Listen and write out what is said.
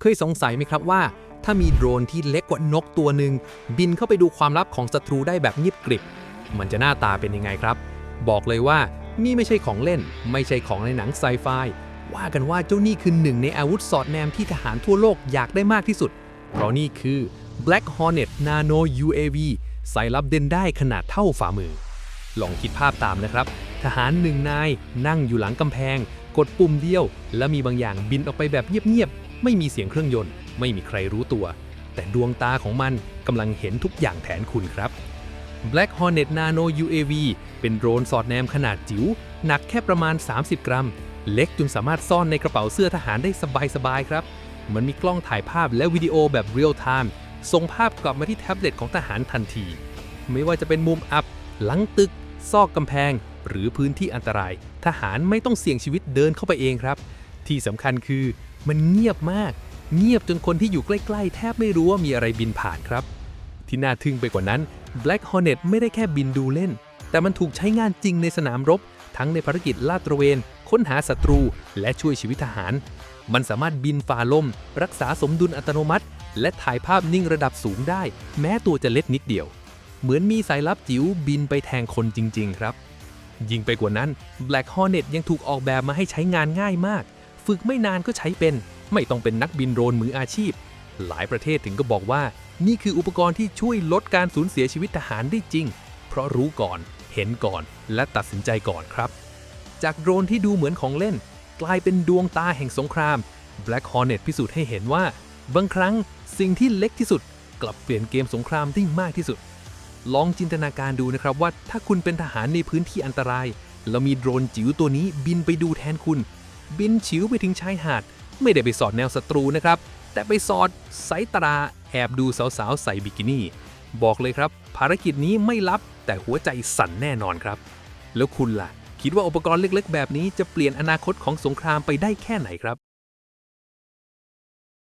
เคยสงสัยไหมครับว่า ถ้ามีโดรนที่เล็กกว่านกตัวหนึ่งบินเข้าไปดูความลับของศัตรูได้แบบเงียบกริบ มันจะหน้าตาเป็นยังไงครับ บอกเลยว่านี่ไม่ใช่ของเล่น ไม่ใช่ของในหนังไซไฟว่ากันว่าเจ้านี่คือหนึ่งในอาวุธสอดแนมที่ทหารทั่วโลกอยากได้มากที่สุด เพราะนี่คือ Black Hornet Nano UAV สายลับเด่นได้ขนาดเท่าฝ่ามือ ลองคิดภาพตามนะครับ ทหารหนึ่งนายนั่งอยู่หลังกำแพง กดปุ่มเดียว และมีบางอย่างบินออกไปแบบเงียบ ไม่มีเสียงเครื่องยนต์ ไม่มีใครรู้ตัว แต่ดวงตาของมันกำลังเห็นทุกอย่างแทนคุณครับ Black Hornet Nano UAV เป็นโดรนสอดแนมขนาดจิ๋วหนักแค่ประมาณ 30 กรัม เล็กจนสามารถซ่อนในกระเป๋าเสื้อทหารได้สบายๆครับ มันมีกล้องถ่ายภาพและวิดีโอแบบเรียลไทม์ส่งภาพกลับมาที่แท็บเล็ตของทหารทันที ไม่ว่าจะเป็นมุมอับ หลังตึก ซอกกำแพง หรือพื้นที่อันตราย ทหารไม่ต้องเสี่ยงชีวิตเดินเข้าไปเองครับ ที่สำคัญคือมันเงียบมาก เงียบจนคนที่อยู่ใกล้ ๆ แทบไม่รู้ว่ามีอะไรบินผ่านครับ ที่น่าทึ่งไปกว่านั้น Black Hornet ไม่ได้แค่บินดูเล่น แต่มันถูกใช้งานจริงในสนามรบ ทั้งในภารกิจลาดตระเวน ค้นหาศัตรู และช่วยชีวิตทหาร มันสามารถบินฝ่าลม รักษาสมดุลอัตโนมัติ และถ่ายภาพนิ่งระดับสูงได้ แม้ตัวจะเล็กนิดเดียว เหมือนมีสายลับจิ๋วบินไปแทงคนจริง ๆ ครับ ยิ่งไปกว่านั้น Black Hornet ยังถูกออกแบบมาให้ใช้งานง่ายมาก ฝึกไม่นานก็ใช้เป็น ไม่ต้องเป็นนักบินโดรนมืออาชีพ หลายประเทศถึงก็บอกว่า นี่คืออุปกรณ์ที่ช่วยลดการสูญเสียชีวิตทหารได้จริง เพราะรู้ก่อน เห็นก่อน และตัดสินใจก่อนครับ จากโดรนที่ดูเหมือนของเล่น กลายเป็นดวงตาแห่งสงคราม Black Hornet พิสูจน์ให้เห็นว่า บางครั้งสิ่งที่เล็กที่สุด กลับเปลี่ยนเกมสงครามได้มากที่สุด ลองจินตนาการดูนะครับว่าถ้าคุณเป็นทหารในพื้นที่อันตราย แล้วมีโดรนจิ๋วตัวนี้บินไปดูแทนคุณ บินฉิวไปถึงชายหาด ไม่ได้ไปสอดแนวศัตรูนะครับ แต่ไปสอดสายตาแอบดูสาวๆ ใส่บิกินี่ บอกเลยครับ ภารกิจนี้ไม่ลับแต่หัวใจสั่นแน่นอนครับ แล้วคุณล่ะ คิดว่าอุปกรณ์เล็กๆ แบบนี้จะเปลี่ยนอนาคตของสงครามไปได้แค่ไหนครับ